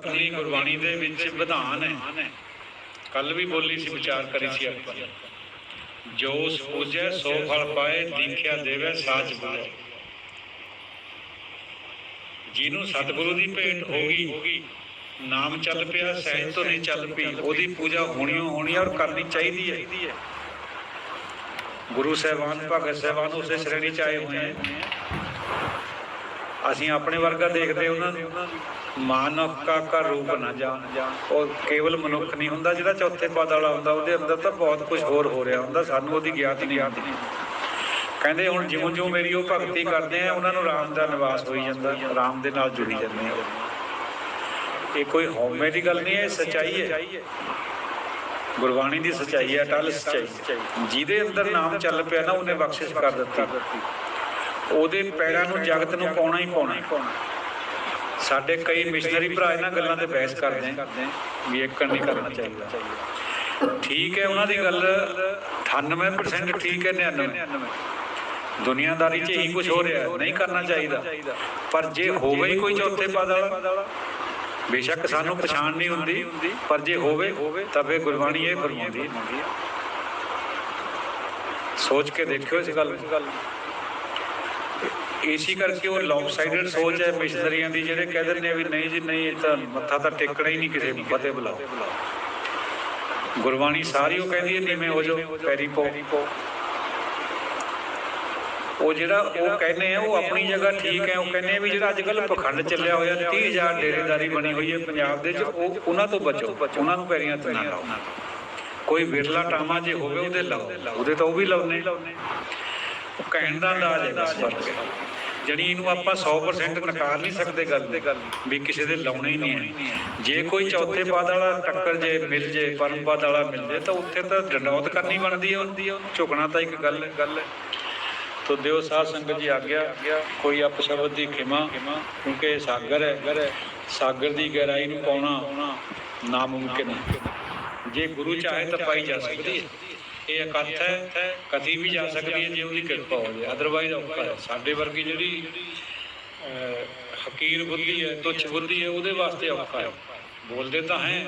ਆਪਣੀ ਗੁਰਬਾਣੀ ਦੇ ਵਿੱਚ ਵਿਧਾਨ ਹੈ। ਕੱਲ ਵੀ ਬੋਲੀ ਸੀ, ਵਿਚਾਰ ਕਰੀ ਸੀ ਆਪਾਂ ਜੋ ਉਸ ਸੋ ਫਲ ਪਾਏ, ਦੀਖਿਆ ਦੇਵੇ ਸਾਚ ਬੁਝੈ ਜਿਹਨੂੰ ਸਤਿਗੁਰੂ ਦੀ ਭੇਟ ਹੋ ਗਈ, ਨਾਮ ਚੱਲ ਪਿਆ, ਸਹਿਜ ਤੋਂ ਨਹੀਂ ਚੱਲ ਪਈ, ਉਹਦੀ ਪੂਜਾ ਹੋਣੀਓ ਹੋਣੀ ਹੈ ਔਰ ਕਰਨੀ ਚਾਹੀਦੀ ਹੈ। ਗੁਰੂ ਸਾਹਿਬਾਨ, ਭਗਤ ਸਾਹਿਬਾਨ ਉਸੇ ਸ਼੍ਰੇਣੀ ਚ ਆਏ ਹੋਏ ਹੈ ਅਸੀਂ ਆਪਣੇ ਵਰਗਾ ਦੇਖਦੇ ਉਹਨਾਂ ਨੂੰ। ਮਾਨਵ ਕਾ ਕਾ ਰੂਪ ਨਾ ਜਾਣ। ਉਹ ਕੇਵਲ ਮਨੁੱਖ ਨਹੀਂ ਹੁੰਦਾ, ਜਿਹੜਾ ਚੌਥੇ ਪਦ ਵਾਲਾ ਹੁੰਦਾ, ਉਹਦੇ ਅੰਦਰ ਤਾਂ ਬਹੁਤ ਕੁਝ ਹੋਰ ਹੋ ਰਿਹਾ ਹੁੰਦਾ, ਸਾਨੂੰ ਉਹਦੀ ਗਿਆਤ ਨਹੀਂ ਆਉਂਦੀ। ਕਹਿੰਦੇ ਹੁਣ ਜਿਉਂ ਜਿਉਂ ਮੇਰੀ ਉਹ ਭਗਤੀ ਕਰਦੇ ਆ, ਉਹਨਾਂ ਨੂੰ ਰਾਮ ਦਾ ਨਿਵਾਸ ਹੋਈ ਜਾਂਦਾ, ਰਾਮ ਦੇ ਨਾਲ ਜੁੜੀ ਜਾਂਦੇ ਆ। ਇਹ ਕੋਈ ਹਉਮੈ ਦੀ ਗੱਲ ਨਹੀਂ ਹੈ, ਇਹ ਸੱਚਾਈ ਹੈ। ਗੁਰਬਾਣੀ ਦੀ ਸਚਾਈ ਹੈ, ਅਟਲ ਸੱਚਾਈ। ਜਿਹਦੇ ਅੰਦਰ ਨਾਮ ਚੱਲ ਪਿਆ ਨਾ, ਉਹਨੇ ਬਖਸ਼ਿਸ਼ ਕਰ ਦਿੱਤੀ। ਉਹਦੇ ਪੈਰਾਂ ਨੂੰ ਜਗਤ ਨੂੰ ਪਾਉਣਾ ਹੀ ਪਾਉਣਾ ਸਾਡੇ ਕਈ ਮਿਸ਼ਨਰੀ ਭਰਾ ਇਹਨਾਂ ਗੱਲਾਂ ਤੇ ਬਹਿਸ ਕਰਦੇ ਵੀ ਇੱਕ ਨਹੀਂ ਕਰਨਾ ਚਾਹੀਦਾ। ਠੀਕ ਹੈ, ਉਹਨਾਂ ਦੀ ਗੱਲ 98% ਠੀਕ ਹੈ 99 ਦੁਨੀਆਦਾਰੀ 'ਚ ਇਹੀ ਕੁਝ ਹੋ ਰਿਹਾ ਨਹੀਂ ਕਰਨਾ ਚਾਹੀਦਾ। ਪਰ ਜੇ ਹੋਵੇ ਹੀ ਕੋਈ ਚੌਥੇ ਪਦ ਵਾਲਾ, ਬੇਸ਼ੱਕ ਸਾਨੂੰ ਪਛਾਣ ਨਹੀਂ ਹੁੰਦੀ, ਪਰ ਜੇ ਹੋਵੇ, ਤਾਂ ਫੇ ਗੁਰਬਾਣੀ ਇਹ ਫਰਮਾਉਂਦੀ ਹੈ। ਸੋਚ ਕੇ ਦੇਖਿਓ ਇਸ ਗੱਲ ਨੂੰ। ਏਸੀ ਕਰਕੇ ਉਹ ਲੌਂਗ ਸਾਈਡਡ ਸੋਚ ਹੈ ਮਿਸ਼ਨਰੀਆਂ ਦੀ, ਜਿਹੜੇ ਕਹਿ ਦਿੰਦੇ ਵੀ ਨਹੀਂ ਜੀ, ਨਹੀਂ, ਇਹ ਤਾਂ ਮੱਥਾ ਤਾਂ ਟੇਕਣਾ ਹੀ ਨਹੀਂ ਕਿਸੇ ਫਤਿਹ ਬੁਲਾਓ। ਗੁਰਬਾਣੀ ਸਾਰੀ ਉਹ ਕਹਿੰਦੀ ਹੈ, ਨੀਵੇਂ ਹੋ ਜਾਓ, ਪੈਰੀ ਪਾਓ। ਉਹ ਜਿਹੜਾ ਉਹ ਕਹਿੰਦੇ ਆ, ਉਹ ਆਪਣੀ ਜਗ੍ਹਾ ਠੀਕ ਹੈ, ਉਹ ਕਹਿੰਦੇ ਵੀ ਜਿਹੜਾ ਅੱਜ ਕੱਲ ਪਖੰਡ ਚੱਲਿਆ ਹੋਇਆ 30000 ਡੇਰੇਦਾਰੀ ਬਣੀ ਹੋਈ ਹੈ ਪੰਜਾਬ ਦੇ ਚ ਉਹ ਉਹਨਾਂ ਤੋਂ ਬਚੋ, ਉਹਨਾਂ ਨੂੰ ਪੈਰੀਆਂ ਤੇ ਨਾ ਲਾਓ। ਕੋਈ ਵਿਰਲਾ ਟਾਮਾ ਜੇ ਹੋਵੇ, ਉਹਦੇ ਲਾਓ, ਉਹਦੇ ਤਾਂ ਉਹ ਵੀ ਲਾਉਨੇ ਉਹ ਕਹਿਣ ਦਾ ਅੰਦਾਜ਼ ਹੈ। ਬਸ ਫ਼ਰਕ ਹੈ ਜਣੀ ਇਹਨੂੰ ਆਪਾਂ 100% ਨਕਾਰ ਨਹੀਂ ਸਕਦੇ ਗੱਲ ਵੀ ਕਿਸੇ ਦੇ ਲਾਉਣੇ ਹੀ ਨਹੀਂ ਹੈ। ਜੇ ਕੋਈ ਚੌਥੇ ਪਦ ਵਾਲਾ ਟੱਕਰ ਜੇ ਮਿਲ ਜੇ, ਪਰਮ ਪਦ ਵਾਲਾ ਮਿਲ ਜੇ, ਤਾਂ ਉੱਥੇ ਤਾਂ ਡੰਡੌਤ ਕਰਨੀ ਬਣਦੀ ਹੈ ਝੁਕਣਾ ਤਾਂ ਇੱਕ ਗੱਲ ਗੱਲ ਹੈ। ਤੋ ਦਿਓ ਸਾਧ ਸੰਗਤ ਜੀ ਆ ਗਿਆ ਕੋਈ ਅਪਸ਼ਬਦ ਦੀ ਖਿਮਾ, ਕਿਉਂਕਿ ਸਾਗਰ ਹੈ। ਸਾਗਰ ਦੀ ਗਹਿਰਾਈ ਨੂੰ ਪਾਉਣਾ ਨਾਮੁਮਕਿਨ ਹੈ। ਜੇ ਗੁਰੂ ਚਾਹੇ ਤਾਂ ਪਾਈ ਜਾ ਸਕਦੀ ਹੈ। ਇਹ ਇਕੱਠ ਹੈ ਕਦੀ ਵੀ ਜਾ ਸਕਦੀ ਹੈ ਜੇ ਉਹਦੀ ਕਿਰਪਾ ਹੋ ਜਾਏ ਅਦਰਵਾਈਜ਼ ਔਖਾ ਹੈ। ਸਾਡੇ ਵਰਗੀ ਜਿਹੜੀ ਅਹ, ਹਕੀਰ ਬੁੱਧੀ ਹੈ ਤੁੱਛ ਬੁੱਧੀ ਹੈ ਉਹਦੇ ਵਾਸਤੇ ਔਖਾ ਹੈ। ਬੋਲਦੇ ਤਾਂ ਹੈ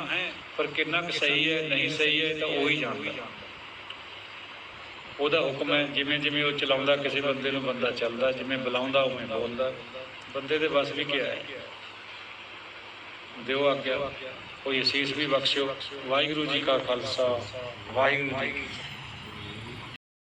ਪਰ ਕਿੰਨਾ ਕੁ ਸਹੀ ਹੈ ਨਹੀਂ ਸਹੀ ਹੈ ਤਾਂ ਉਹੀ ਜਾਣਦਾ। ਉਹਦਾ ਹੁਕਮ ਹੈ ਜਿਵੇਂ ਜਿਵੇਂ ਉਹ ਚਲਾਉਂਦਾ ਕਿਸੇ ਬੰਦੇ ਨੂੰ ਬੰਦਾ ਚੱਲਦਾ ਜਿਵੇਂ ਬੁਲਾਉਂਦਾ ਉਵੇਂ ਬੋਲਦਾ। ਬੰਦੇ ਦੇ ਬਸ ਵੀ ਕਿਹਾ ਹੈ? ਦਿਓ ਆਗਿਆ। ਕੋਈ ਅਸੀਸ ਵੀ ਬਖਸ਼ਿਓ। ਵਾਹਿਗੁਰੂ ਜੀ ਕਾ ਖਾਲਸਾ। ਵਾਹਿਗੁਰੂ ਜੀ